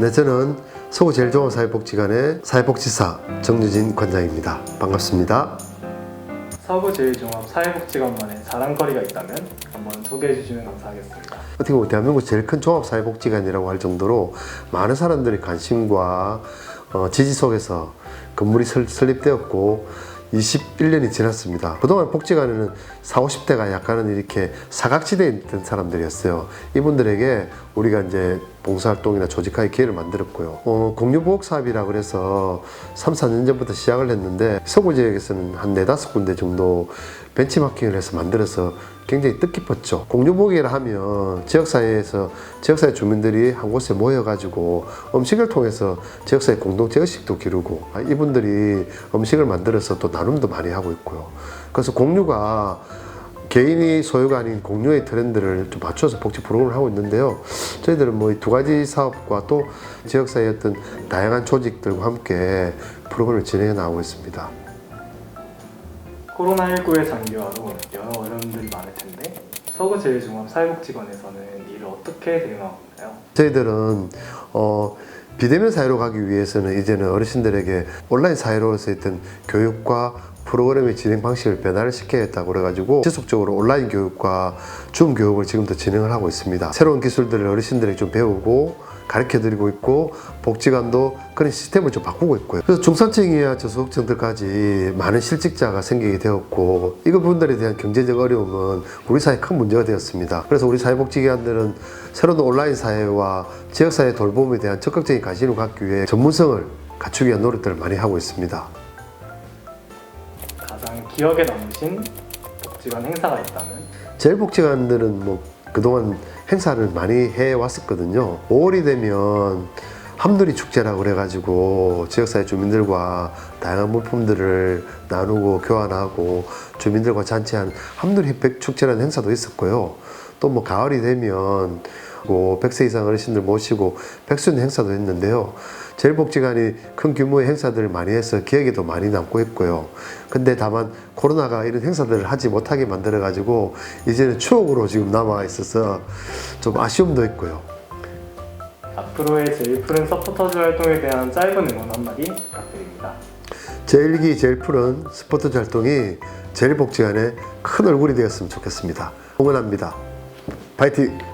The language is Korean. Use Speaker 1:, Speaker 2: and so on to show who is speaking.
Speaker 1: 네, 저는 서구 제일종합사회복지관의 사회복지사 정유진 관장입니다. 반갑습니다.
Speaker 2: 서구 제일 종합 사회복지관만의 자랑거리가 있다면 한번 소개해 주시면 감사하겠습니다.
Speaker 1: 어떻게 보면 대한민국 제일 큰 종합 사회복지관이라고 할 정도로 많은 사람들의 관심과 어, 지지 속에서 건물이 설, 설립되었고 21년이 지났습니다. 그동안 복지관에는 4, 50대가 약간은 이렇게 사각지대에 있던 사람들이었어요. 이분들에게 우리가 이제 봉사활동이나 조직화의 기회를 만들었고요. 어, 공유보호 사업이라 그래서 3, 4년 전부터 시작을 했는데 서구 지역에서는 한 네다섯 군데 정도 벤치마킹을 해서 만들어서 굉장히 뜻깊었죠. 공유보기라 하면 지역사회에서 지역사회 주민들이 한 곳에 모여가지고 음식을 통해서 지역사회 공동체 의식도 기르고 아, 이분들이 음식을 만들어서 또 나눔도 많이 하고 있고요. 그래서 공유가 개인이 소유가 아닌 공유의 트렌드를 좀 맞춰서 복지 프로그램을 하고 있는데요. 저희들은 뭐이두 가지 사업과 또 지역사회의 어떤 다양한 조직들과 함께 프로그램을 진행해 나가고 있습니다.
Speaker 2: 코로나19의 장기화로 여러 어려움들이 많을 텐데 서구제일종합 사회복지관에서는 이를 어떻게 대응하고 있나요?
Speaker 1: 저희들은 어, 비대면 사회로 가기 위해서는 이제는 어르신들에게 온라인 사회로서 있던 교육과 프로그램의 진행 방식을 변화를 시켜야겠다고 그래가지고 지속적으로 온라인 교육과 줌 교육을 지금도 진행을 하고 있습니다. 새로운 기술들을 어르신들에게 좀 배우고 가르쳐 드리고 있고 복지관도 그런 시스템을 좀 바꾸고 있고요. 그래서 중산층이야 저소득층들까지 많은 실직자가 생기게 되었고 이분들에 대한 경제적 어려움은 우리 사회 큰 문제가 되었습니다. 그래서 우리 사회복지기관들은 새로운 온라인 사회와 지역사회 돌봄에 대한 적극적인 관심을 갖기 위해 전문성을 갖추기 위한 노력들을 많이 하고 있습니다.
Speaker 2: 기억에 남으신 복지관 행사가 있다면
Speaker 1: 제일 복지관들은 뭐 그동안 행사를 많이 해 왔었거든요. 5월이 되면 함누리 축제라고 그래가지고 지역사회 주민들과 다양한 물품들을 나누고 교환하고 주민들과 잔치한 함누리 햇백 축제라는 행사도 있었고요. 또 뭐 가을이 되면 뭐 100세 이상 어르신들 모시고 백순 행사도 했는데요. 제일복지관이 큰 규모의 행사들을 많이 해서 기억에도 많이 남고 있고요. 근데 다만 코로나가 이런 행사들을 하지 못하게 만들어 가지고 이제는 추억으로 지금 남아 있어서 좀 아쉬움도 있고요.
Speaker 2: 앞으로의 제일 푸른 서포터즈 활동에 대한 짧은 응원 한마디 부탁드립니다.
Speaker 1: 제일기 제일 푸른 스포츠 활동이 제일복지관의 큰 얼굴이 되었으면 좋겠습니다. 응원합니다. 파이팅!